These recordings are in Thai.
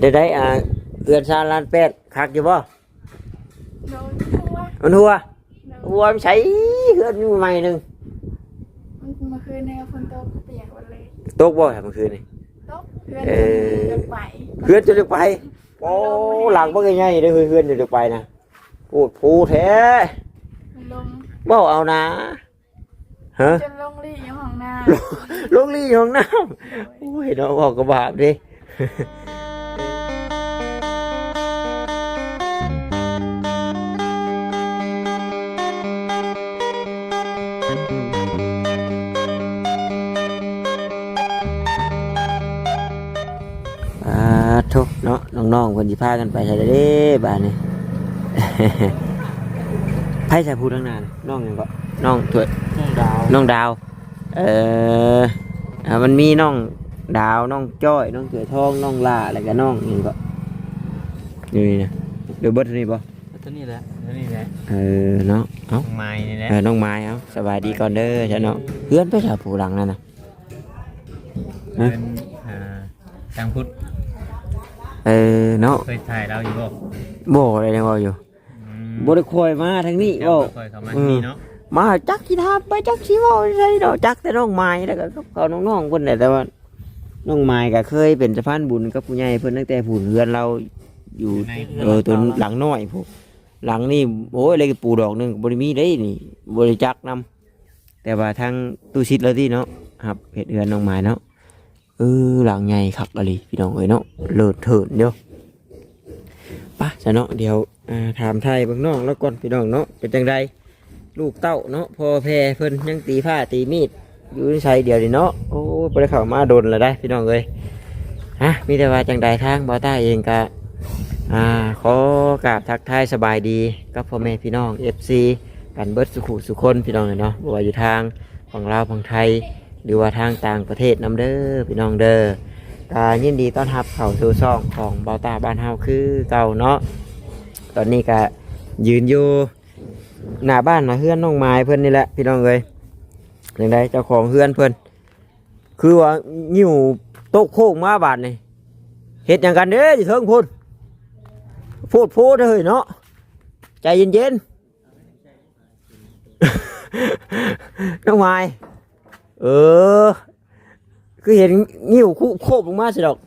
ได้ได้อ่าเอือนซาลานเป็ดคักอยู่บ่โดนทั่วมันหัวโดนหัวมันใช้เฮือนอยู่ใหม่หนึงมันเมื่อคืนในฝนตกเปียกหมดเลยตกบ่ครับเมื่อคืนนี่ ตกเพื่อนเอ่อจะไปเฮือนจะได้ไปโอ้หลังบ่ใหญ่ๆเด้อเฮือนจะได้ไปนะพูดพูดแท้มันลงบ่เอานะฮะ จนลงรีอยู่ห้องน้ลงลี่ห้องน้ำโอ้ยเนาะบอกกระบาดดิ ทุกเนาะน้องๆคนที่พากันไปใช่เด้บ้านนี้ไพ่ใส่พูดตั้งนานน้องยังก็น้องถวยดาวน้องดาว เออมันมีน้องดาวน้องจ้อย น้องเสือทองน้องลาอะไรกันน้องนี่ก็อยู่นี่นะเดี๋ยวเบิร์ดนี่ปะตัวนี้แหละตัวนี้แหละเออเนาะเอ้าไม้นี่แหละเออน้องไม้เอ้าสบายดีก่อนเด้อฉันเนาะเพื่อนไปชาผูหลังนั่นนะฮะเป็นอ่าทางพุทธ เออเนาะเคยถ่ายเราอยู่บ่โบ่อะไรเนี่ยว่าอยู่อืมบ่ได้คอยมาทางนี้เจ้าบ่ก็เคยเข้ามาที่นี่เนาะมาจักที่ทามไปจักที่เว่าใช่ดอกจักแต่น้องไม้แล้วก็กับเขาน้องๆคนน่ะแต่ว่าน้องไม้ก็เคยเป็นสะพานบุญกับผู้ใหญ่เพิ่นตั้งแต่ผู้เรือนเราอยู่ในเออตัวหลังน้อยพวกหลังนี่โอ้ยเลยปูดอกหนึงบริมีได้นี่บริจักนำแต่ว่าทางตู้ชิดแล้วที่เนาะครับเห็ดเรือนน้องไม้เนาะ เออหลังใหญ่คักอะไรพี่น้องเอ้ยเนาะเลิศเถิดเดียวป่ะจะเนาะเดี๋ยวถามไทยเบางน้องแล้วก่อนพี่น้องเนาะเป็นจังไดลูกเต้าเนาะพอแพรเพิ่นยังตีผ้าตีมีดอยู่ในใช้เดียวนี่เนาะโอ้ได้เข้ามาโดนแล้วได้ พี่น้องเอ้ยฮะมีแต่ว่าจังใดทางบ่าวต้าเองก็อ่าขอกราบทักทายสบายดีกับพ่อแม่พี่น้อง FC กันเบิร์ดสุขุสุคนพี่น้องเลยเนาะบ่ว่าอยู่ทางฝั่งลาวฝั่งไทย หรือว่าทางต่างประเทศนํเด้อพี่น้องเด้อกายินดีต้อนรับเข้าสู่ช่องของเบาตาบ้านเฮาคือเก่าเนาะตอนนี้ก็ยืนอยู่หน้าบ้านหน้าเฮือนน้องไม้เพิ่อนนี่แหละพี่น้องเลยอย่างไรเจ้าของเฮือนเพิ่อนคือว่าหิวโต๊ะโค้งมาบาดนี่เฮ็ดหยังกันเด้ออยู่เทิงพุ่นพูดพูดเลยเนาะใจเย็นๆน้องไม้ เออ คือเห็นงิ้วคู่โคบลงมาสิดอก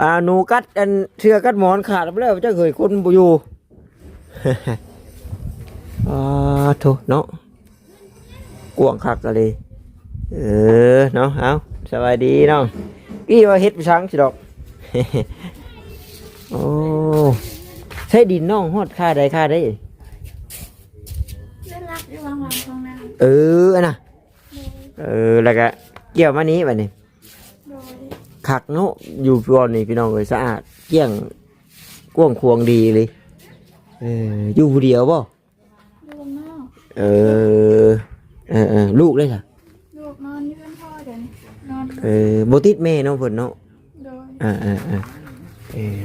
อ่าหนูกัดอันเชือกัดหมอนขาดไปแล้วจะเคยคนบุอยู่อ่าโถเนาะกวงคักกันเลยเออเนาะเอาสบายดีเนาะกี่ว่าเฮ็ดช้างสิดอกโอ้ใช้ดินน้องฮอดค่าใดค่าได้ เอออันน่ะำโดยเออแล้วก็เกี่ยวมานี้บัดนี้โดยคักเนาะอยู่ก่อนนี่พี่น้องเอ้ยสะอาดเกลี้ยงกวางควงดีเลยเอออยู่ผู้เดียวบ่ลูกนอกเออเออเออลูกเลยค่ะลูกนอนอยืนพ่อเดี๋ยวนี้นอนเออบ่ติดแม่เนาะเพิ่นเนาะ โดยอ่าอ่าอ่าเออ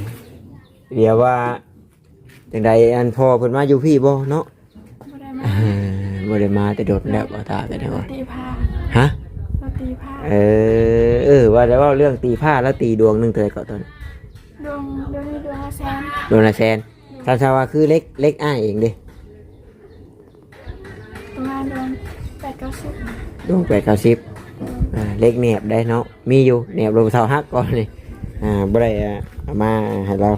เดี๋ยวว่าจังใดอันพ่อเพิ่นมาอยู่พี่บ่เนาะบ่ได้มาเออ บ่ได้มาแต่โดดแล้วบ่ตากันได้ว่าตีผ้าฮะเราตีผ้าเออเออว่าแล้วว่าเรื่องตีผ้าแล้วตีดวงหนึงเตยก่อนตอนดวงดวงนี้ดวงละแสนดวงละแสนทางชาวาคือเล็กเล็กอ้ายเองเดิประมาณดวงแปดเก้าสิบดวงแปดเก้าสิบอ่าเล็กแหนบได้เนาะมีอยู่แหนบลงเท่าฮักก่อนนี่อ่าบ่ได้อะเอามาให้เรา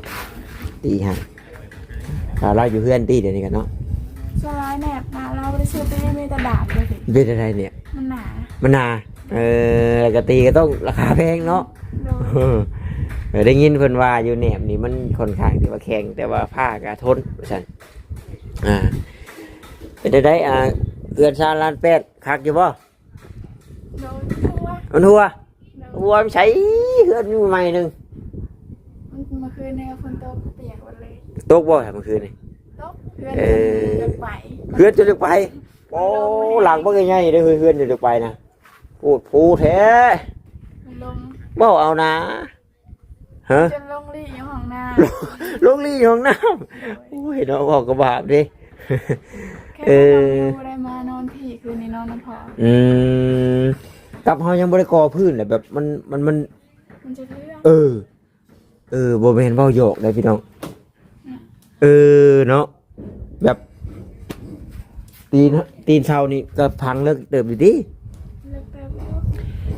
ตีให้ถ้าเราอยู่เพื่อนตีเดี๋ยวนี้กันเนาะ สลายแหนบมาเราไม่ได้ซื้อไปมีแต่ดาบเลยสิเป็นอะไรเนี่ย มันหนามันนา เออแล้วก็ตีก็ต้องราคาแพงเนาะโดยเออเออได้ยินเพิ่นว่าอยู่แหนบนี่มันค่อนข้างที่ว่าแข็งแต่ว่าผ้าก็ทนว่าซั่นอ่าเป็นได้ได้อ่าเอือนซาลานเป็ดคักอยู่บ่โดยทั่วมันหัวโดยหัวมันใช้เฮือนอยู่ใหม่หนึงมันเมื่อคืนในฝนตกเปียกหมดเลย ตกบ่ครับเมื่อคืนนี่ตก เพื่อนเออจะไปเฮือนจะได้ไป โอ้หลังบ่ใหญ่ๆเด้อเฮือนจะได้ไปนะพูดพูดแท้มันลงบ่เอานะฮะจนลงรีอยู่ห้องน้ลงลี่ของน้ำโอ้ยเนาะบอกกระบาดดิำแค่เออทำอยู่ได้มานอนพี่คืนนี้นอนน้ำพออืมกับเฮายังบ่ได้ก่อพื้นเลยแบบมันมันมันมันจะเรื่องเออ เออบ่แม่นเว้าหยอกได้พี่น้อง เออเนาะ แบบตีนตีนเช้านี่ก็พังเลิกเติบอยู่ดิเลิกไปแล้ว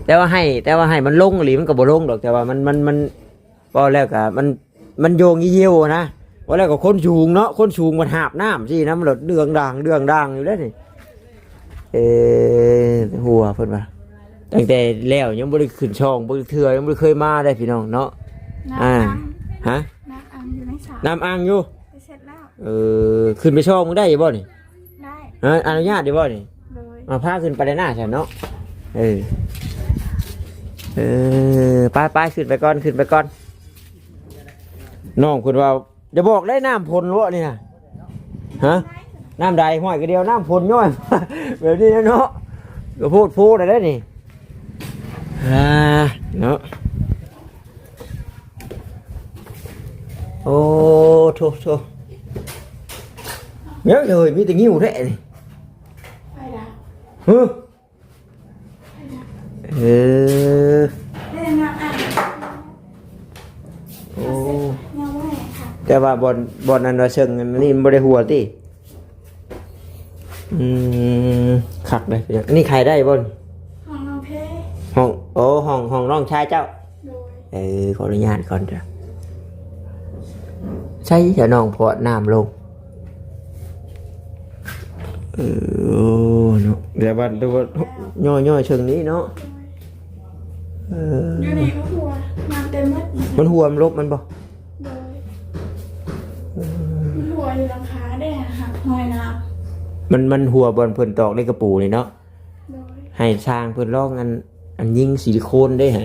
แต่ว่าให้ แต่ว่าให้มันลงหรือมันก็บ่ลงดอกแต่ว่ามันมันมันพอแล้วก็มันมันโยงเยี่ยวๆนะว่าแล้วก็คนชูงเนาะคนชูงมันหาบน้ำสินะมันหลดเดืองดังเดืองดังอยู่แล้วนี่เออหัวเพิ่นว่าตั้งแต่แล้วยังบ่ได้ขึ้นช่องบ่ได้เทื่อยังบ่ได้เคยมาได้พี่น้องเนาะ น้ำอ่า อังฮะน้ำอังอยู่ในสระน้ำอ่างอยู่ไป เสร็จแล้วเออขึ้นไปช่องมึงได้อยู่บ่นี่ได้ฮะอนุญาตได้บ่นี่เลยมาพาขึ้นไปได้หน้าฉันเนาะเออเออไปไปขึ้นไปก่อนขึ้นไปก่อนน้องคุณว่าจะบอกได้น้ำพลวะนี่นะฮะน้ำใดห้อยก็เดียวน้ำพลย่อย แบบนี้นะเนาะก็พูดพูดอะไรได้นี่อ่าเนาะโอ้โถโถ เดี๋ยวเลยมีแต่งิ้วแท้นี่ไปแล้วฮึเออได้น้ำอังโอ้ยังไม่ค่ะแต่ว่าบอลบอลนั้นเราเชิงอันนี่มันบ่ได้หัวติอืมคักเลยพี่น้องนี่ใครได้บอลของน้องเพห้องโอ้ห้องห้องน้องชายเจ้าโดยเออขออนุญาตก่อนจ้ะใช่จะน้องเพราะน้ำลง เออเนาะแต่ว่าแต่ว่าย่อยย่อยๆเชิงนี้เนาะเอออยู่ในก็หัวน้ำเต็มหมดมันหัวมันลบมันบ่โดยมันหัวอยู่หลังคาได้หักหอยน้มันมันหัวบอลเพิ่นตอกในกระปูนี่เนาะำโดยให้สร้างเพื่อนลอกอันอันยิงซิลิโคนได้ให้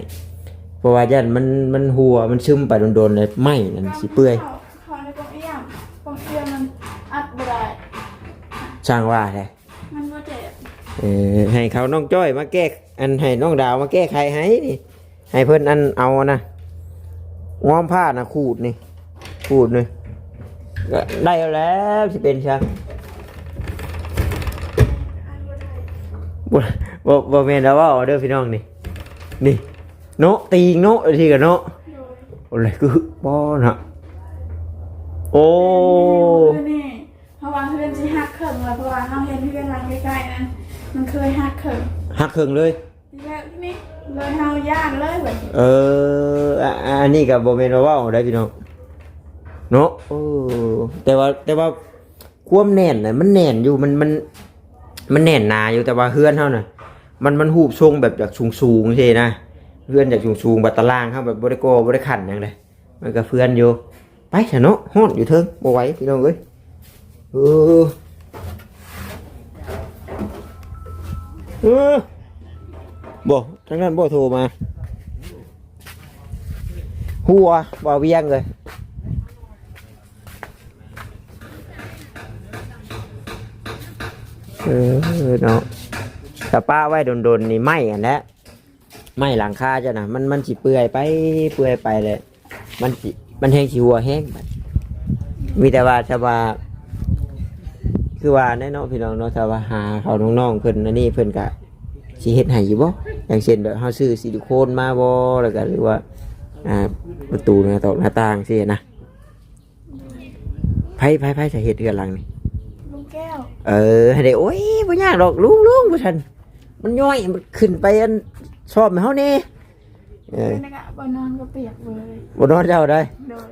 เพราะว่ายันมันมันหัวมันซึมไปโดนๆเลยไหมนั่นสิเปื่อยเขาในกองเอี้ยมกองเอี้ยมมันอัดบ่ได้ สร้างว่าเลยมันก็เจ็บเออให้เขาน้องจ้อยมาแก้อันให้น้องดาวมาแก้ไขให้นี่ให้เพื่อนอันเอานะง้อมผ้านะขูดนี่ขูดนี่ก็ได้แล้วที่เป็นช่างอัดบ่ได้บ่บ่บ่แม่นแล้วว่าเอาเด้อพี่น้องนี่นี่โนะตีงโนะทีกันโนะโดยอะไรคือป้อนะโอ้เพื่อ นนี่เพราะว่าเพื่อนที่หักเขิงแล้วเพราะว่าเราเห็นเพื่อนรังใกล้ๆนั้นมันเคยหักเขิงหักเครื่องเลย ทีแรกที่นี่เลยเฮาย่านเลยแบบเอออะอันนี้กับโบเมนว่าได้พี่น้องเนาะเออแต่ว่าแต่ว่าความแน่นน่ะมันแน่นอยู่มันมันมันแน่นหนาอยู่แต่ว่าเฮือนเท่าน่ะมันมันหูบทรงแบบจากสูงสูงๆใช่นะเฮือนจากสูงสูงๆบัดตารางเขาแบบบริโกบริขันอย่างไรมันก็เพื่อนอยู่ไปเถอะเนาะฮ้อนอยู่เทิงบ่ไหวพี่น้องเอ้ย เออเออบ่ทั้งนั้นบ่โทรมาหัวบ่เวียงเลยเออเนาะแต่ป้าไว้โดนๆนี่ไหมอันแล้วไหมหลังคาจ้ะนะมันมันสิเปื่อยไปเปื่อยไปเลย มันสิมันแห้งสิหัวแห้งมีแต่ว่าถ้าว่า คือว่าแน่เนอนพี่น้องเนาะถ้าว่าหาเขาน้องๆเพิ่นอันนี้เพิ่นกะสิเฮ็ดให้อยู่บ่อย่างเช่นแบบเฮาซื้อซิลิโคนมาบ่แล้วก็หรือว่าอ่าประตูหน้าต่างหน้าต่างสินะไพ่ไพ่ไพ่จะเห็ดเรือนหลังนี่ลุงแก้ว เออให้ได้โอ้ยบ่ยากดอกลุงลุงบ่ทันมันย่อยมันขึ้นไปอันชอบเฮานี่เออเป็นกะบนนอนก็เปียกเลยบ่นอนเจ้าได้โดย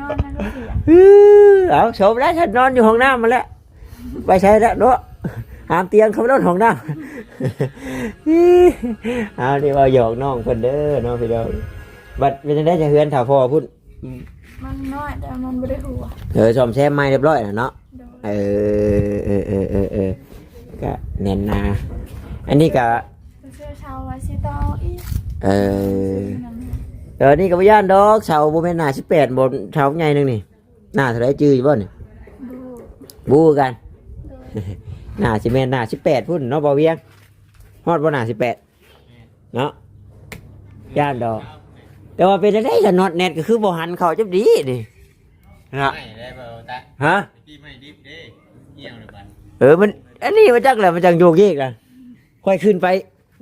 นอนนั่นก็เปียกอื้อเอาชมแล้วฉันนอนอยู่ห้องน้ำมาแล้ว ไปใช้แล้วเนาะหามเตียงเขาไปนอนห้องน้ำอื้อเอานี่ว่าหยอกน้องเพิ่นเด้อเนาะพี่น้องบัดเป็นจังได๋จะเฮือนถ้าพ่อพุ่นมันน้อยแต่มันไม่ได้หัวเออซ่อมแซมใหม่เรียบร้อยแล้วเนาะโดยเออเออเออเออเออก็แน่นนา อันนี้ก็เสื้อชาวไวซิตออีกเออเออนี่ก็บ่ย่านดอกเสาบ่แม่นหน้า18บ่เสาใหญ่หนึงนี่หน้าเท่าไหร่จื้ออยู่บ่นี่ดูบูกันโดย หน้าสิแม่นหน้า18พุ่นเนาะบ่เวียงฮอดบ่หน้า18เนาะย่านดอก แต่ว่าเป็นจังได๋ก็น็อตแนทก็คือบ่หันเข้าจับดีนี่นะไม่ได้เปล่าตาฮะพี่ไม่ดิบเด้เกี่ยงเลยบันเออมันอันนี้มันจักแหละมันจังโยกเยกล่ะค่อยขึ้นไป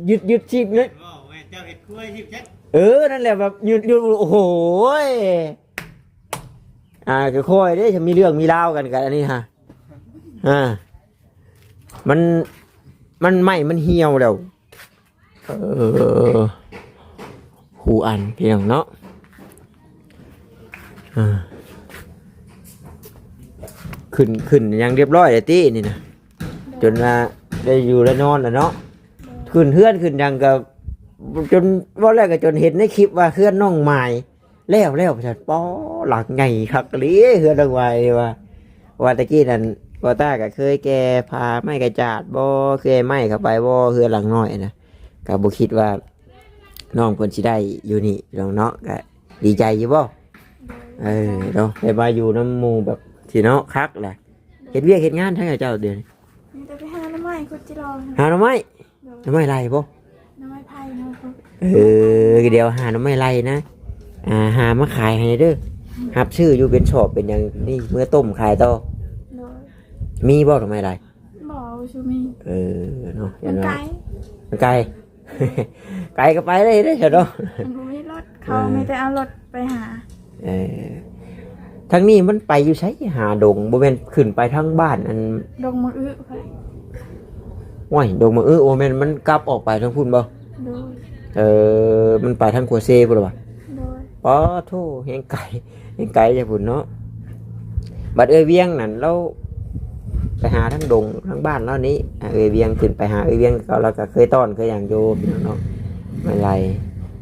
ยึดยึดชีพเลยว่าแม่เจ้าเห็ดกล้วยทิพย์เช็ดเออ นั่นแหละแบบยืนยืนโอ้โหยอ่าก็ค่อยเด้จะมีเรื่องมีราวกันกันอันนี้ฮะอ่า มันมันไหมมันเหี่ยวแล้วเออหูอันเพียงเนาะขึ้นขึ้นยังเรียบร้อยเลยตี้นี่นะจนว่าได้อยู่ได้นอนแล้วเนาะขึ้นเฮือนขึ้นยังกับจนว่าแรกก็จนเห็นในคลิปว่าเฮือนน้องไม้แล้วแล้วฉันป้อหลักไงคักเลยเฮือนน้องไม้ว่าว่าตะกี้นั่น บอต้าก็เคยแกพาไม้กระจาดบ่เคยไม้เข้าไปบ่เฮือนหลังน้อยนะก็บ่คิดว่าน้องเพิ่นสิได้อยู่นี่พี่น้องเนาะก็ดีใจอยู่บ่เออเนาะได้มาอยู่น้ำหมู่แบบที่เนาะคักแหละเฮ็ดเวียกเฮ็ดงานทั้งเจ้าเดือนมีแต่ไปหาน้ำไม้กุจิรอหาหน่อไม้โดยหน่อไม้ไรบ่น้ำไม้ไผ่นะครับเออเดี๋ยวหาหน่อไม้ไรนะอ่าหามาขายให้เด้อหับชื่ออยู่เป็นชอบเป็นหยังนี่เมื่อต้มขายต่อโดย มีบ่หน่อไม้ไรบ่อชูมีเออเนาะมันไกลมันไกล ไกลก็ไปได้ได้อเฉยเนาะ มันบ่มีรถเขามีแต่เอารถไปหาเออทางนี้มันไปอยู่ใช้หาดงบ่แม่นขึ้นไปทางบ้านอันดงมืออื้อไปว้ายดงมาเออโอแม่นมันกลับออกไปทางพุ่นบ่โดยเออมันไปทางกัวเซพุ่นหรอวะโดยป้อโทเฮงไก่เฮงไก่จะพุ่นเนาะบัดเอ้ยเวียงนั่นเรา ไปหาทั้งดงทั้งบ้านแล้วนี้อ่าเอ้ยเวียงขึ้นไปหาเอ้ยเวียงเราเราก็เคยต้อนเคยอย่างโยมเนาะไม่ไร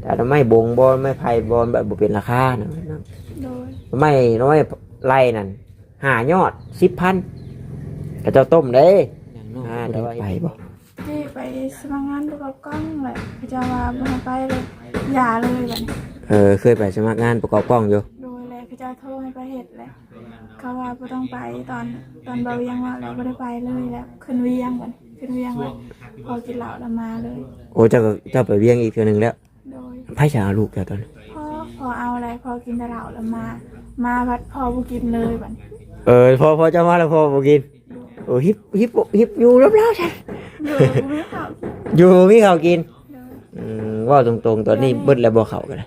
แต่ถ้าไม่บงบอลไม่ไผ่บอลแบบบ่เป็นราคานะเนาะโดยไม่น้อยไล่นั่นหายอดสิบพันกระเจ้าต้มเด้อ่าแต่ว่าไปบ่ที่ไปสมัครงานดูกับกล้องแหละเขาจะว่าบ่ให้ไปเลยอย่าเลยแบบนี้เออเคยไปสมัครงานประกอบกล้องอยู่โดย เลยเขาจะโทรให้ไปเห็ดแหละเขาว่าบ่ต้องไปตอนตอนเบาเวียงว่าแล้วบ่ได้ไปเลยแล้วขึ้นเวียงก่อนขึ้นเวียงแล้วพอกินเหล้าแล้วมาเลย โอ้เจ้าก็เจ้าไปเวียงอีกเทื่อหนึงแล้วโดยไพ่จะเอาลูกเจ้าตอนนั้นพอพอเอาอะไรพอกินแต่เหล้าแล้วมา มาพัดพอบ่กินเลยบัดนี้เออพอพอเจ้ามาแล้วพอบ่กินโอ้ฮิปฮิปฮิปอยู่รอบๆฉันโดยบ่มีข้าวกินอยู่มีข้าวกิน โดยอืมว่าตรงๆตอนนี้เบิดแล้วบ่เข้ากันเล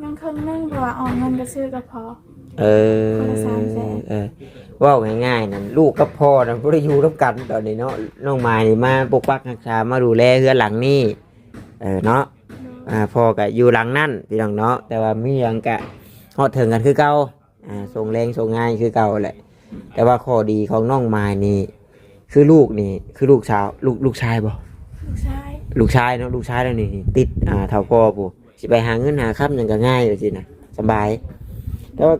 ยยังยังครึ่งนึงเพราะว่าออมเงินก็ซื้อก็พอ เออคนละสามแสน เออเว่าง่ายๆนั่นลูกกับพ่อนั่นบ่ได้อยู่ร่วมกันตอนนี้เนาะน้องมายนี่มาปกปักรักษามาดูแลเฮือนหลังนี้เออเนาะโดยอ่าพ่อก็อยู่หลังนั่นพี่น้องเนาะแต่ว่ามีหยังกะฮอดถึงกันคือเก่าอ่าส่งแรงส่งง่ายคือเก่าแหละ แต่ว่าข้อดีของน้องมายนี่ คือลูกนี่คือลูกสาวลูกลูกชายบ่ ลูกชายลูกชายเนาะลูกชายแล้วนี่ติดอ่าเท่าก็ปู่ สิไปหาเงินหาค่ำยังก็ง่ายอยู่สินะสบายแต่ว่า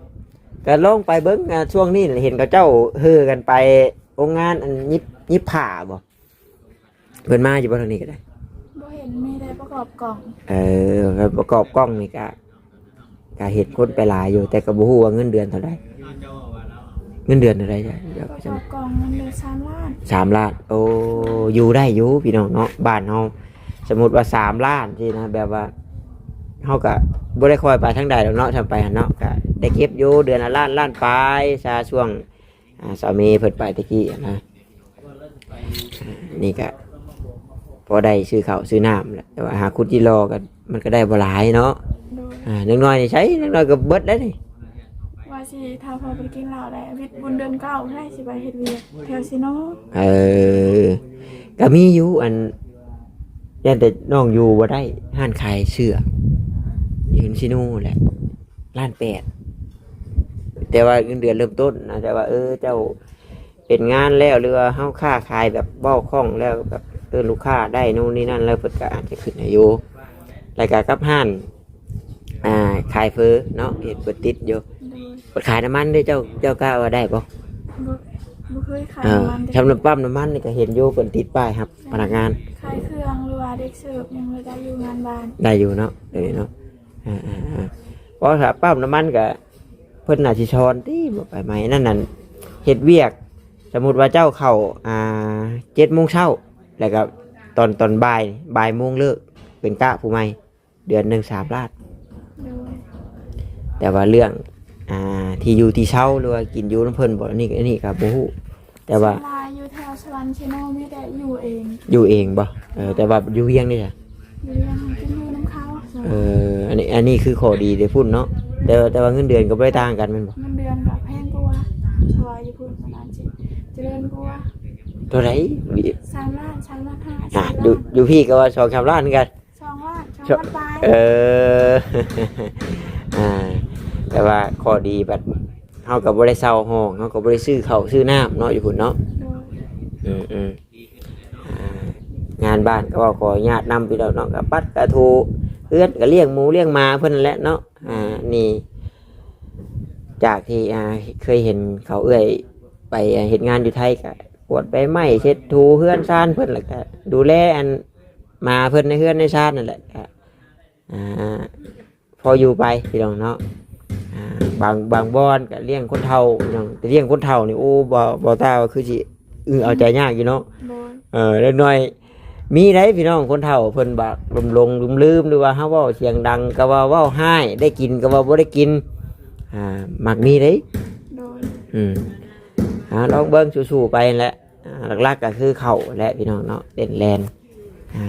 ก็ลองไปเบิ้งอ่าช่วงนี้เห็นกับเจ้าเฮือกันไปโรงงานอันยิบยิบผ่าบ่เพิ่นมาอยู่บ่ทางนี้ก็ได้บ่เห็นมีได้ประกอบกล่อง เออแล้วประกอบกล้องนี่ก็ก็เห็นคนไปหลายอยู่ แต่ก็บ่ฮู้ว่าเงินเดือนเท่าใดเงินเดือนเท่าใดจ้ะเดี๋ยวประจะกอบกล่องมันเดือนสามล้านสามล้านโอ้อยู่ได้อยู่พี่น้องเนาะบ้านเฮาสมมุติว่าสามล้านที่นะแบบว่า เฮาก็บ่ได้คอยไปทางใดดอกเนาะทำไปหั่นเนาะก็ได้เก็บอยู่เดือนละล้านล้านปลายซาช่วงอ่าสามีเพิ่นไปตะกี้อะนะอ่านี่ก็พอได้ซื้อข้าวซื้อน้ำแหละแต่ว่าหาคุดจิรอกันมันก็ได้บ่หลายเนาะโดยอ่าน้น้อยนี่ใช้น้อยๆก็เบิดแล้วนี่ว่าสิถ้าพอไปกินเหล้าได้วิทย์บุญเดือนเก้าให้สิไปเฮ็ดเวียกแถวซิโนเออก็มีอยู่อันยันแต่น้องอยู่บ่ได้ห้านขายเสื้อ ยืนชิโน่แหละล้านแปดแต่ว่าเงินเดือนเริ่มต้นนะแต่ว่า เออเจ้าเป็นงานแล้วหรือว่าเฮาค้าขายแบบเบ้าคล่องแล้วแบบเออลูกค้าได้นู่นนี่นั่นแล้วเพิ่นก็อาจจะขึ้นอายุรายการกับห้านอ่าขายเฟอเนาะเห็นเปิดติดอยู่โดยเปิดขายน้ำมันด้วยเจ้าเจ้ากล้าว่าได้ปะบ่บ่เคยขายเออมันทำน้ำปั๊มน้ำมันนี่ก็เห็นอยู่เปิดติดป้ายครับ พนักงานขายเครื่องหรือว่าเด็กเสิร์ฟยังเลยได้อยู่งานบ้านได้อยู่เนาะเดี๋ยวนี้เนาะอ่าอ่าอ่า เพราะถ้าปั๊มน้ำมันก็เพิ่นน่าสิช้อนที่บ่ไปไหมนั่นนั่นเฮ็ดเวียก สมมุติว่าเจ้าเข้าอ่าเจ็ดโมงเช้าแล้วก็ตอนตอนบ่ายบ่ายโมงเลิกเป็นกะผู้ใหม่เดือนหนึ่งสามล้านโดยแต่ว่าเรื่องอ่าที่อยู่ที่เช่าหรือว่ากินอยู่น้ำเพิ่นบ่อันนี้อันนี้ก็บ่ฮู้แต่ว่าลายอยู่แถวสวรรค์ชิโนมีแต่อยู่เอง อยู่เองบ่เออแต่ว่าอยู่เวียงนี่จ้ะอยู่ยังกินอยู่น้ำเขา เอออันนี้อันนี้คือข้อดีได้พูดเนาะโแต่แต่ว่าเงินเดือนก็บ่ได้ต่างกันแม่นบ่เงินเดือนกับแพงกว่าเพราะว่าอยู่พุ่นมันอาจจะเจริญกว่าเท่าไหร่สามล้านสามล้านห้าอะสี่อยู่ล้านอยู่พี่ก็ว่า2 3ล้านกัน สองล้านสองล้านปลายเออ อ่า แต่ว่าข้อดีแบบเฮาก็บ่ได้เซาห้องเฮาก็บ่ได้ซื้อข้าวซื้อน้ำเนาะอยู่พุ่นเนาะ โดยอืมอืมอ่างานบ้านก็ว่าขออนุญาตนำพี่เราเนาะกับปัดกระทู เอื้อนก็เลี้ยงหมูเลี้ยงหมาเพิ่นนั่นแหละเนาะอ่านี่ จากที่อ่าเคยเห็นเขาเอื้อยไปอ่าเฮ็ดงานอยู่ไทยก็กวาดใบไม้เช็ดถูเฮือนซานเพิ่นแล้วก็ดูแลอันหมาเพิ่นในเฮือนในชาตินั่นแหละก็อ่าพออยู่ไปพี่น้องเนาะอ่าบางบางบอนก็เลี้ยงคนเฒ่าพี่น้องแต่เลี้ยงคนเฒ่านี่โอ้บ่บ่ตาว่าคือสิอือเอาใจยากอยู่เนาะโดยเออเล็กน้อย มีได้พี่น้องคนเฒ่าเพิ่นบากลมลงลืมลืมหรือว่าเฮาเว้าเสียงดังก็ว่าเว้าให้ได้กินก็ว่าบ่ได้กินอ่ามักมีเด้โดยอืมอ่าลองเบิ่งสู้ๆไปนั่นแหละอ่าหลักๆก็คือเข้าวและพี่น้องเนาะเด่นแลนอ่า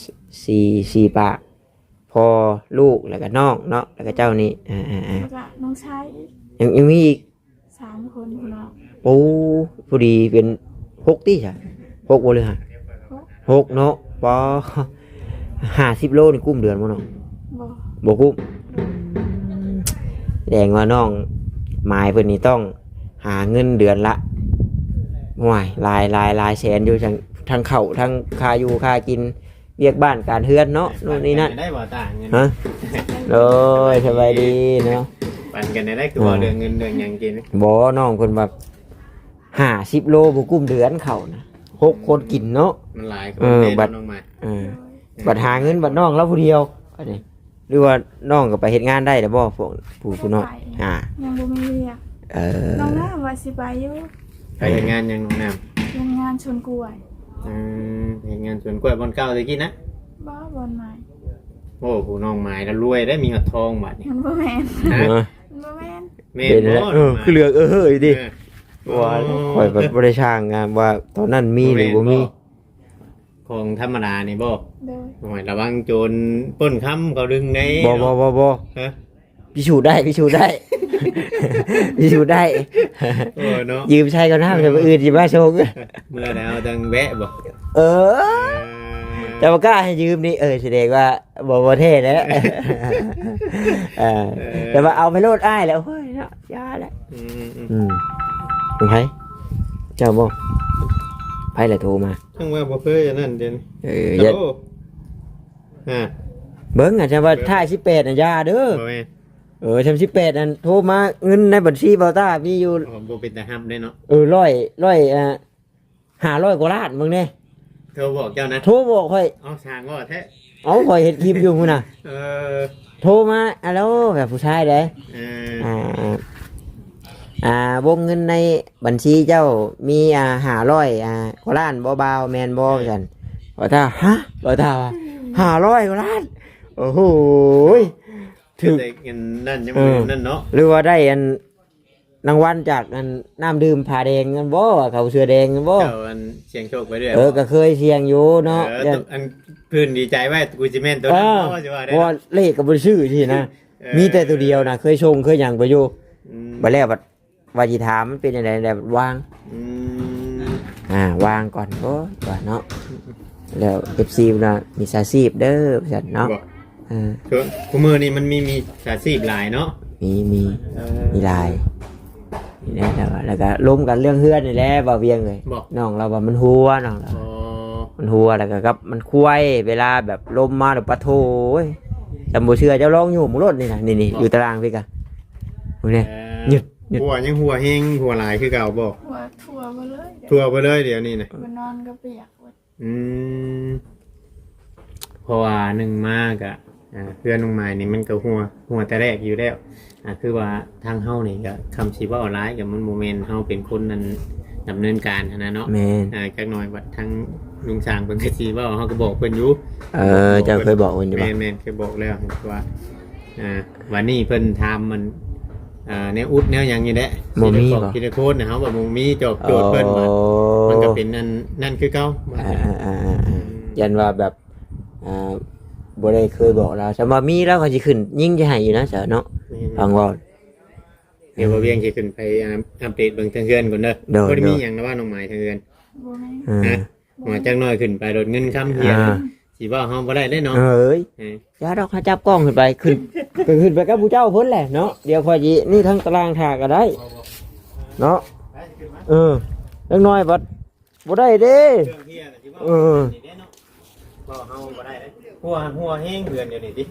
สสี่สี่ปากพอลูกแล้วก็น้องเนาะแล้วก็เจ้านี่อ่าอ่าอ่าแล้วก็น้องชายอีกยังยังมีอีก สามคนพี่น้องโอ้พอดีเป็นหกตีใช่หกบ่เลยฮะ หกเนาะปอห้าสิบโลนี่กุ้มเดือนมั้งเนาะบ่บกุ้มแสดงว่าน้องหมายเพิ่นนี่ต้องหาเงินเดือนละห่วยหลายหลายหลายแสนอยู่ทั้งทั้งเข่าวทั้งค่าอยู่ค่ากินเรียกบ้านการเฮือนเนาะนู่นนี่นั่นได้บ่ต่างเงินฮะโดยสบายดีเนาะปันกันได้คือบ่เดือนเงินเดือนหยังกินบอน้องคนแบบห้าสิบโลบกุ้มเดือนเขานะ หกคนกินเนาะ มันหลายคนเออเด้บัด น้องมาเออบัดหาเงินบัดน้องเราผู้เดียวอันนี้หรือว่าน้องก็ไปเฮ็ดงานได้แต่บ่พวกผู้ผู้น้อยอ่า ยังบ่มีเรียกเออน้องน้าว่าสิไปอยู่ไปเฮ็ดงานหยังน้องน้โรงงานชนกล้วยำอืมเฮ็ดงานสวนกล้วยบอนเก่าตะกี้นะบ้าบอลใหม่โอ้ผู้น้องหมายแล้วรวยได้มีเงินทองบัดนี่มันบ่แม่นฮะเออมันบ่แม่นแม่เป็นบ่แล้วเออคือเหลือกเออเฮ้ยดิเออ ว่าข่อยแบบบ่ได้ช่างงานว่าตอนนั้นมีหรือบ่มีของธรรมดานี่บ่โดยหน่อยระวังโจรปล้นค้ำเขาดึงในบ่บ่บ่บ่ฮะพิสูจน์ได้พิสูจน์ได้ พิสูจน์ได้เออเนาะยืมใช้ก็น่าแต่ว่าอื่นสิมาโชงเมื่อแล้วจังแวะบ่เออ แต่ว่ากล้าให้ยืมนี่เออแสดงว่าบ่บ่เท่แล้วเออแต่ว่าเอาไปโลดอ้ายแล้วเฮ้ยเนาะยาแล้วอืม อืมอืมเป็นไผเจ้าบ่ไผแหละโทรมาทั้งว่าบ่เคยอันนั่นเด่นเออฮัลอย่าโหลอ่าเบิ่งอาจจะว่าท่าย18น่ะอยาเด้อ บ่แม่นเออทำ18นั่นโทรมาเงินในบัญชีเบาต้ามีอยู่ผมบ่เป็นตาห้ำได้เนาะเออร้อยร้อยอ่า500กว่าล้านมึงเนี่ยโทรบอกเจ้านะโทรบอกค่อยเอาช่างว่าแท้เอาข่อยเฮ็ดคลิปอยู่พุ่นน่ะ เออโทรมาอะโลแบบผู้ชายเด้เอออ่า อ่าวงเงินในบัญชีเจ้ามีอ่าหาร้อยอ่ากว่าล้านบ่เบาแมนบ่กันบ่ท่าฮะบ่ท่าว่าห้าร้อยกว่าล้านโอ้โหยถึง ได้เงินนั่นยังเอบ่อนั่นเนาะหรือว่าได้อันรางวัลจากอันน้ำดื่มผ้าแดงกันบ่เขาเสือแดงกันบ่เจ้าอันเสียงโชคไปเรื่อยเออก็เคยเสียงอยู่เนาะเอออันเพื่อนดีใจไว้กูจิแม่นตัวเอนั้นอเนาะสิว่าได้เพราะว่าเลขก็บ่ได้ชื่อที่นะ เออมีแต่ตัวเดียวนะเคยชงเคยหยังไปอยู่อืมบัดแล้วบัด ว่าสิถามมันเป็นจังไดแบบวาง อืมอ่าวางก่อนโอ้ยก่อนเนาะแล้วเอฟซีนะมีสาซีบเด้อสันเนาะบอกเออคือคู่มือนี่มันมีมีสาสีบหลายเนาะมีมีเออมีลายนี่แหละแล้วก็แล้วก็ล้มกันเรื่องเฮือนนี่แหละบ่เวียงเลยบอกน้องเราว่ามันหัวน้องเราอ๋อมันหัวแล้วก็ครับมันควายเวลาแบบลมมาหรือปะโถยจำบ่เชื่อเจ้าลองอยู่หมุรถนี่นะนี่นี่อยู่ตารางพี่กะมึงเนี่ย หยุด หยุดหัวยังหัวเฮงหัวหลายคือเก่าบอกหัวทั่วไปเลยทั่วไปเลยเดี๋ยวนี้นะไปนอนก็เปียกหมดอืมเพราะว่าหนึ่งมากอะอ่าเพื่อนน้องไม้นี่มันก็หัวหัวแต่แรกอยู่แล้วอ่าคือว่าทางเฮานี่ก็คำชีว่าออนไลน์กับมันโมเมนต์เฮาเป็นคนนั้นดำเนินการหั้นนะเนาะแมนอ่าจักหน่อยวัดทางลุงสร้างเพิ่นก็สิเว่าเฮาก็บอกเพิ่นอยู่ เออเจ้าเคยบอกมันอยู่แม่ปะนแม่นเคยบอกแล้วว่าอ่าวันนี้เพิ่นทำมัน อ่าแนวอุดแนวหยังอยู่แหละบ่มีบอกบ่กินโคดนะเฮาว่าบ่มีจบโจทย์เพิ่นว่ามันก็เป็นนั่นนั่นคือเก่าอ่าอ่าอ่าอ่ายันว่าแบบอ่าบ่ได้เคยบอกเราแต่ว่ามีแล้วก็สิขึ้น ยิ่งจะให้อยู่นะเจ้าเนาะฟังเว่า เดี๋ยวบ่เวียงสิขึ้นไปอัปเดตเบิ่งทางเฮือนก่อนเด้อโดย บ่ได้มีหยังนะว่าน้องหมายทางเฮือน บ่แม่นอ่าฮะหมอจักหน้อยขึ้นไปโดดเงินค้ำเฮียนอ่า สิว่าเฮาบ่ได้เด้เนาะเอ้ยเอออย่าดอกหาจับกล้องขึ้นไปขึ้นก็ขึ้นไปกับผู้เจ้าเพิ่นแหละเนาะเดี๋ยวพอจีนี่ทั้งตารางถาก็ได้ เนาะเออเล็กน้อยบัดบ่ได้เด้เครื่องเฮียน่ะสิว่าเออนี่เด้เนาะบ่เฮาบ่ได้เด้หัวหัวแห้งเฮือนเดี๋ยวนี้ติ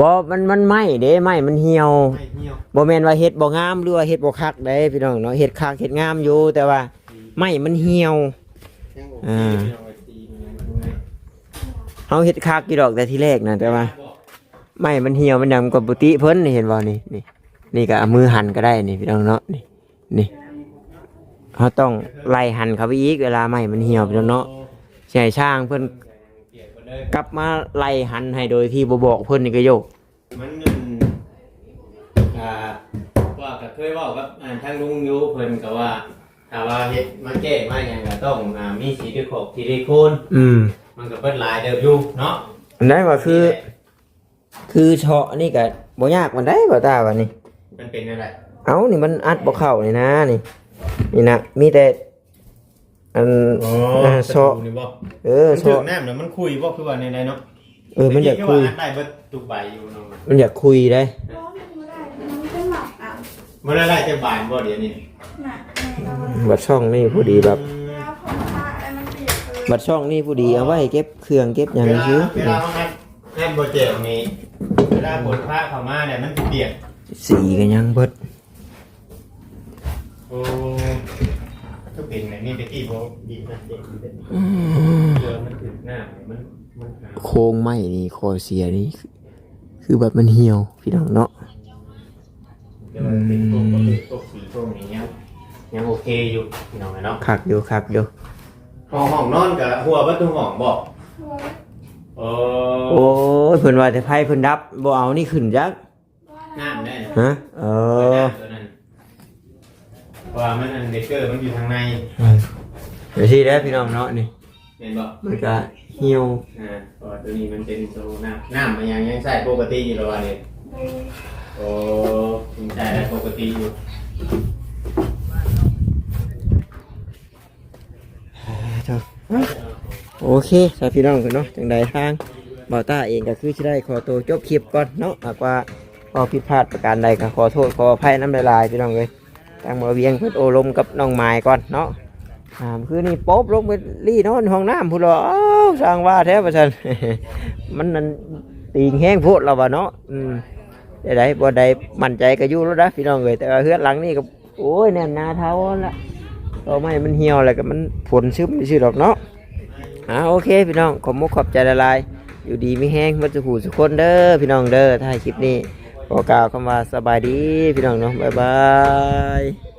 บ่มันมันไหม้เด้ไหม้มันเหี่ยวไม่เหี่ยวบ่แม่นว่าเฮ็ดบ่งามหรือว่าเฮ็ดบ่คักได้พี่น้องเนาะเฮ็ดคักเฮ็ดงามอยู่แต่ว่าไหม้มันเหี่ยวยังโอเคอ่า พี่น้องไว้ตีมันยังไง เฮาเฮ็ดคักกี่ดอกแต่ที่แรกนะแต่ว่าไหม้มันเหี่ยวมันดำกว่าปกติเพิ่นนี่เห็นบ่นี่นี่นี่ก็เอามือหั่นก็ได้นี่พี่น้องเนาะนี่นี่เฮาต้องไล่หั่นเข้าไปอีกเวลาไหม้มันเหี่ยวพี่น้องเนาะสิให้ช่างเพิ่นเปลี่ยนหมดเลยกลับมาไล่หั่นให้โดยที่บ่บอกเพิ่นนี่ก็โยกมันนั่นอ่าว่าก็เคยเว่ากับอ่าทางลุงอยู่เพิ่นก็ว่าถ้าว่าเฮ็ดมาแก้มาหยังก็ต้องอ่ามีสีที่ขอบที่ได้โคนอืม มันก็เปิดหลายเดิมอยู่เนาะอันนั้นว่าคือ คือเฉาะนี่ก็บ่ยากมันได้บ่ตาว่านี่ มันเป็นอะไรเอานี่มันอัดบ่เข้านี่นะนี่ นี่นะมีแต่อันอ๋อเออสเฉาะนี่บ่เออมันถึเฉาะงน้ำเนี่ยมันคุยบ่คือว่าในใดเนาะเออมันอยากคุยเมื่กี้ว่าอัดได้เบิดทุกใบอยู่เนาะมันอยากคุยได้บ่มันบ่ได้มันเป็นหลักอะมันได้จะบานบ่เดี๋ยวนี้น่ะแม่เราบัดช่องนี่ผู้ดีแบบ แล้วของพระอะไรมันเปียกเลย บัดช่องนี่ผู้ดีเอาไว้เก็บเครื่องเก็บหยังเวลาซื้อเวลาเขาให้ให้โปรเจกต์นี้เวลาผลพระเข้ามาเนี่ยมันเปียกสีก็ยังเบิดโอ้ก็เป็นแบบนี้ไปที่บ่ดีนะเด็กเด็กเจอมันถึงหน้าเนี่ยมันมันหาโครงไม้นี่คอเสียนี่คือแบบมันเหี่ยวพี่น้องเนาะเดี๋ยวมันเป็นพวกประเภทพวกสีพวกนี้ยังยังโอเคอยู่พี่น้องเนาะคักอยู่คักอยู่ ห้องห้องนอนกับหัวประตูห้องบอกเออโอ้ยเพิ่นว่าแต่ไผเพิ่นดับบ่เอานี่ขึ้นจักน้ำแน่ฮะเออตัวนั้นว่ามันอันเดกเกอร์มันอยู่ทางในเดี๋ยวสิได้อพี่น้องเนาะนี่เห็นบอกมันก็เหี่ยวอ่าเพราะว่าตัวนี้มันเป็นโซน้ำน้ำมันยังยังใส่ปกติอยู่แล้ววะเนี่ยโอ้ยังใส่ได้ปกติอยู่ โอเคสาพี่น้องกันเนาะจังใดทางบ่าวต้าเองก็คือสิได้ขอตัวจบคลิปก่อนเนาะหากว่าพอผิดพลาดประการใดก็ขอโทษขออภัยน้ำลายพี่น้องเลยทางบ่เวียงเพิ่นโอลมกับน้องไม้ก่อนเนาะอ่าคือนี่ป๊บลงไปรี่นอนห้องน้ำพุ่นเหรออ้าสร้างว่าแท้ประชันมันนั่นตีงแห้งโพดเราบ่เนาะอืมได้ได้บ่ได้มั่นใจก็อยู่แล้วนะพี่น้องเลยแต่ว่าเฮือนหลังนี่ก็โอ้ยแน่นนาเท้าละ เราไม่มันเหี่ยวอะไรก็มันผลซึมซื่อดอกเนาะอ่าโอเคพี่น้องขอบมุกขอบใจละลาย อยู่ดีไม่แห้งมันจะหูสุกคนเด้อพี่น้องเด้อถ้าคลิปนี้ขอกล่าวคำว่าสบายดีพี่น้องเนาะบ๊ายบาย